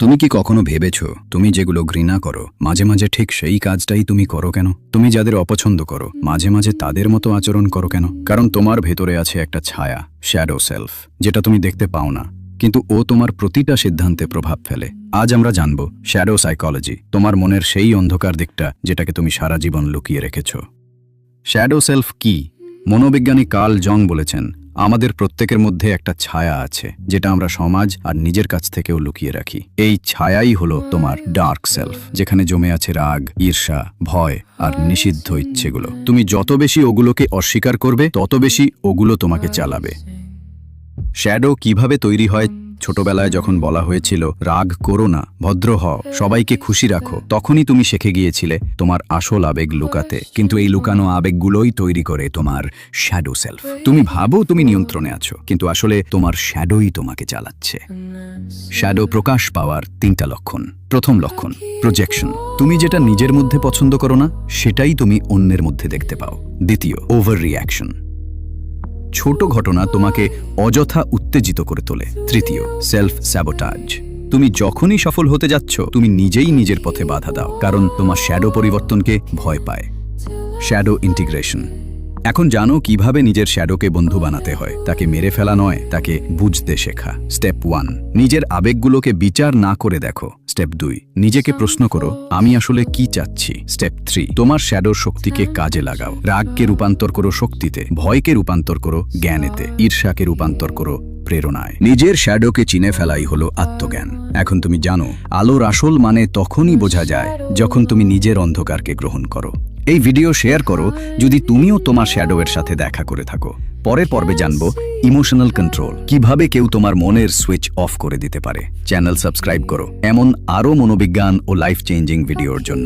তুমি কি কখনো ভেবেছ, তুমি যেগুলো ঘৃণা করো, মাঝে মাঝে ঠিক সেই কাজটাই তুমি করো কেন? তুমি যাদের অপছন্দ করো, মাঝে মাঝে তাদের মতো আচরণ করো কেন? কারণ তোমার ভেতরে আছে একটা ছায়া শ্যাডো সেলফ যেটা তুমি দেখতে পাও না। কিন্তু ও তোমার প্রতিটা সিদ্ধান্তে প্রভাব ফেলে। আজ আমরা জানব শ্যাডো সাইকোলজি তোমার মনের সেই অন্ধকার দিকটা, যেটাকে তুমি সারা জীবন লুকিয়ে রেখেছ। শ্যাডো সেলফ কি? মনোবিজ্ঞানী কার্ল জং বলেছেন আমাদের প্রত্যেকের মধ্যে একটা ছায়া আছে, যেটা আমরা সমাজ আর নিজের কাছ থেকেও লুকিয়ে রাখি। এই ছায়াই হলো তোমার ডার্ক সেলফ যেখানে জমে আছে রাগ, ঈর্ষা, ভয় আর নিষিদ্ধ ইচ্ছেগুলো। তুমি যত বেশি ওগুলোকে অস্বীকার করবে, তত বেশি ওগুলো তোমাকে চালাবে। শ্যাডো কীভাবে তৈরি হয়? ছোটবেলায় যখন বলা হয়েছিল রাগ করো না ভদ্র হও সবাইকে খুশি রাখো তখনই তুমি শিখে গিয়েছিলে তোমার আসল আবেগ লুকাতে। কিন্তু এই লুকানো আবেগগুলোই তৈরি করে তোমার শ্যাডো সেলফ। তুমি ভাবো তুমি নিয়ন্ত্রণে আছো কিন্তু আসলে তোমার শ্যাডোই তোমাকে চালাচ্ছে। শ্যাডো প্রকাশ পাওয়ার তিনটা লক্ষণ। প্রথম লক্ষণ প্রজেকশন তুমি যেটা নিজের মধ্যে পছন্দ করো না সেটাই তুমি অন্যের মধ্যে দেখতে পাও। দ্বিতীয় ওভার রিয়াকশন ছোট ঘটনা তোমাকে অযথা উত্তেজিত করে তোলে। তৃতীয় সেলফ স্যাবোটাজ তুমি যখনই সফল হতে যাচ্ছ, তুমি নিজেই নিজের পথে বাধা দাও, কারণ তোমার শ্যাডো পরিবর্তনকে ভয় পায়। শ্যাডো ইন্টিগ্রেশন এখন জানো কীভাবে নিজের শ্যাডোকে বন্ধু বানাতে হয়। তাকে মেরে ফেলা নয়, তাকে বুঝতে শেখা। স্টেপ ওয়ান নিজের আবেগগুলোকে বিচার না করে দেখো। স্টেপ দুই। নিজেকে প্রশ্ন করো আমি আসলে কি চাচ্ছি? স্টেপ থ্রি তোমার শ্যাডোর শক্তিকে কাজে লাগাও। রাগকে রূপান্তর করো শক্তিতে ভয়কে রূপান্তর করো জ্ঞানেতে ঈর্ষাকে রূপান্তর করো প্রেরণায়। নিজের শ্যাডোকে চিনে ফেলাই হলো আত্মজ্ঞান। এখন তুমি জানো আলোর আসল মানে তখনই বোঝা যায় যখন তুমি নিজের অন্ধকারকে গ্রহণ করো। এই ভিডিও শেয়ার করো যদি তুমিও তোমার শ্যাডোয়ের সাথে দেখা করে থাকো। পরের পর্বে জানব ইমোশনাল কন্ট্রোল কীভাবে কেউ তোমার মনের সুইচ অফ করে দিতে পারে। চ্যানেল সাবস্ক্রাইব করো, এমন আরও মনোবিজ্ঞান ও লাইফ চেঞ্জিং ভিডিওর জন্য।